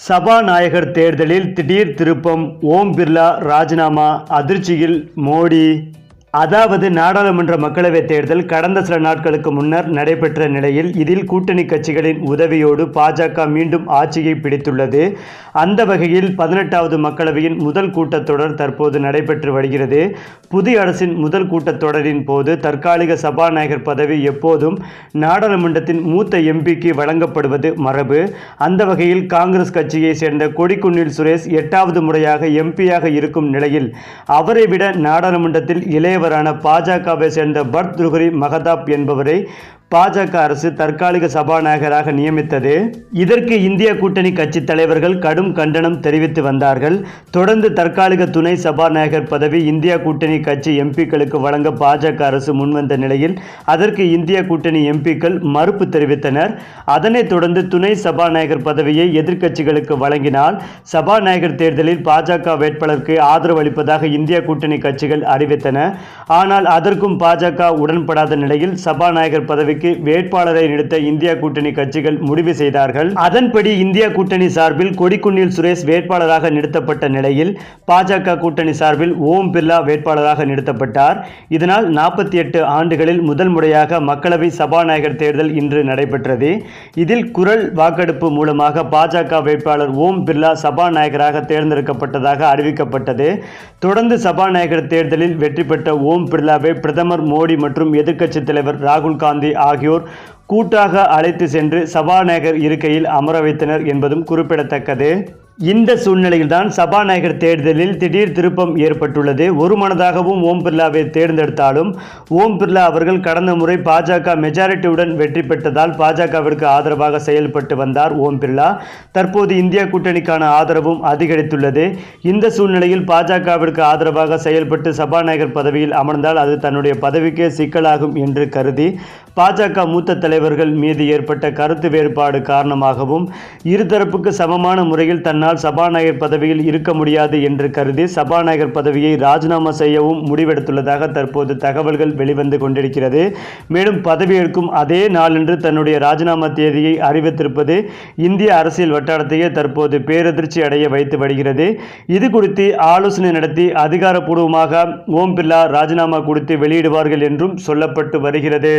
சபாநாயகர் தேர்தலில் திடீர் திருப்பம் ஓம் பிர்லா ராஜினாமா அதிர்ச்சியில் மோடி அதாவது நாடாளுமன்ற மக்களவைத் தேர்தல் கடந்த சில நாட்களுக்கு முன்னர் நடைபெற்ற நிலையில் இதில் கூட்டணி கட்சிகளின் உதவியோடு பாஜக மீண்டும் ஆட்சியை பிடித்துள்ளது. அந்த வகையில் பதினெட்டாவது மக்களவையின் முதல் கூட்டத்தொடர் தற்போது நடைபெற்று வருகிறது. புதிய அரசின் முதல் கூட்டத்தொடரின் போது தற்காலிக சபாநாயகர் பதவி எப்போதும் நாடாளுமன்றத்தின் மூத்த எம்பிக்கு வழங்கப்படுவது மரபு. அந்த வகையில் காங்கிரஸ் கட்சியை சேர்ந்த கொடிக்குன்னில் சுரேஷ் எட்டாவது முறையாக எம்பியாக இருக்கும் நிலையில் அவரை விட நாடாளுமன்றத்தில் தலைவரான பாஜகவை சேர்ந்த பர்த் துருகரி மகதாப் என்பவரை பாஜக அரசு தற்காலிக சபாநாயகராக நியமித்தது. இதற்கு இந்திய கூட்டணி கட்சி தலைவர்கள் கடும் கண்டனம் தெரிவித்து வந்தார்கள். தொடர்ந்து தற்காலிக துணை சபாநாயகர் பதவி இந்திய கூட்டணி கட்சி எம்பிக்களுக்கு வழங்க பாஜக அரசு முன்வந்த நிலையில் அதற்கு இந்திய கூட்டணி எம்பிக்கள் மறுப்பு தெரிவித்தனர். அதனைத் தொடர்ந்து துணை சபாநாயகர் பதவியை எதிர்க்கட்சிகளுக்கு வழங்கினால் சபாநாயகர் தேர்தலில் பாஜக வேட்பாளருக்கு ஆதரவு அளிப்பதாக இந்திய கூட்டணி கட்சிகள் அறிவித்தன. ஆனால் அதற்கும் பாஜக உடன்படாத நிலையில் சபாநாயகர் பதவிக்கு வேட்பாளரை நிறுத்த இந்தியா கூட்டணி கட்சிகள் முடிவு செய்தார்கள். அதன்படி இந்தியா கூட்டணி சார்பில் கொடிக்குன்னில் சுரேஷ் வேட்பாளராக நிறுத்தப்பட்ட நிலையில் பாஜக கூட்டணி சார்பில் ஓம் பிர்லா வேட்பாளராக நிறுத்தப்பட்டார். இதனால் நாற்பத்தி எட்டு ஆண்டுகளில் முதல் முறையாக மக்களவை சபாநாயகர் தேர்தல் இன்று நடைபெற்றது. இதில் குரல் வாக்கெடுப்பு மூலமாக பாஜக வேட்பாளர் ஓம் பிர்லா சபாநாயகராக தேர்ந்தெடுக்கப்பட்டதாக அறிவிக்கப்பட்டது. தொடர்ந்து சபாநாயகர் தேர்தலில் வெற்றி பெற்ற ஓம் பிர்லாவை பிரதமர் மோடி மற்றும் எதிர்க்கட்சித் தலைவர் ராகுல் காந்தி ஆகியோர் கூட்டாக அழைத்து சென்று சபாநாயகர் இருக்கையில் அமர வைத்தனர் என்பதும் குறிப்பிடத்தக்கது. இந்த சூழ்நிலையில்தான் சபாநாயகர் தேர்தலில் திடீர் திருப்பம் ஏற்பட்டுள்ளது. ஒரு மனதாகவும் ஓம் பிர்லாவை தேர்ந்தெடுத்தாலும் ஓம் பிர்லா அவர்கள் கடந்த முறை பாஜக மெஜாரிட்டியுடன் வெற்றி பெற்றதால் பாஜகவிற்கு ஆதரவாக செயல்பட்டு வந்தார் ஓம் பிர்லா. தற்போது இந்திய கூட்டணிக்கான ஆதரவும் அதிகரித்துள்ளது. இந்த சூழ்நிலையில் பாஜகவிற்கு ஆதரவாக செயல்பட்டு சபாநாயகர் பதவியில் அமர்ந்தால் அது தன்னுடைய பதவிக்கே சிக்கலாகும் என்று கருதி பாஜக மூத்த தலைவர்கள் மீது ஏற்பட்ட கருத்து வேறுபாடு காரணமாகவும் இருதரப்புக்கு சமமான முறையில் தன்னால் சபாநாயகர் பதவியில் இருக்க முடியாது என்று கருதி சபாநாயகர் பதவியை ராஜினாமா செய்யவும் முடிவெடுத்துள்ளதாக தற்போது தகவல்கள் வெளிவந்து கொண்டிருக்கிறது. மேலும் பதவியேற்கும் அதே நாளன்று தன்னுடைய ராஜினாமா தேதியை அறிவித்திருப்பது இந்திய அரசியல் வட்டாரத்தையே தற்போது பேரதிர்ச்சி அடைய வைத்து வருகிறது. இது குறித்து ஆலோசனை நடத்தி அதிகாரப்பூர்வமாக ஓம் பிர்லா ராஜினாமா கொடுத்து வெளியிடுவார்கள் என்றும் சொல்லப்பட்டு வருகிறது.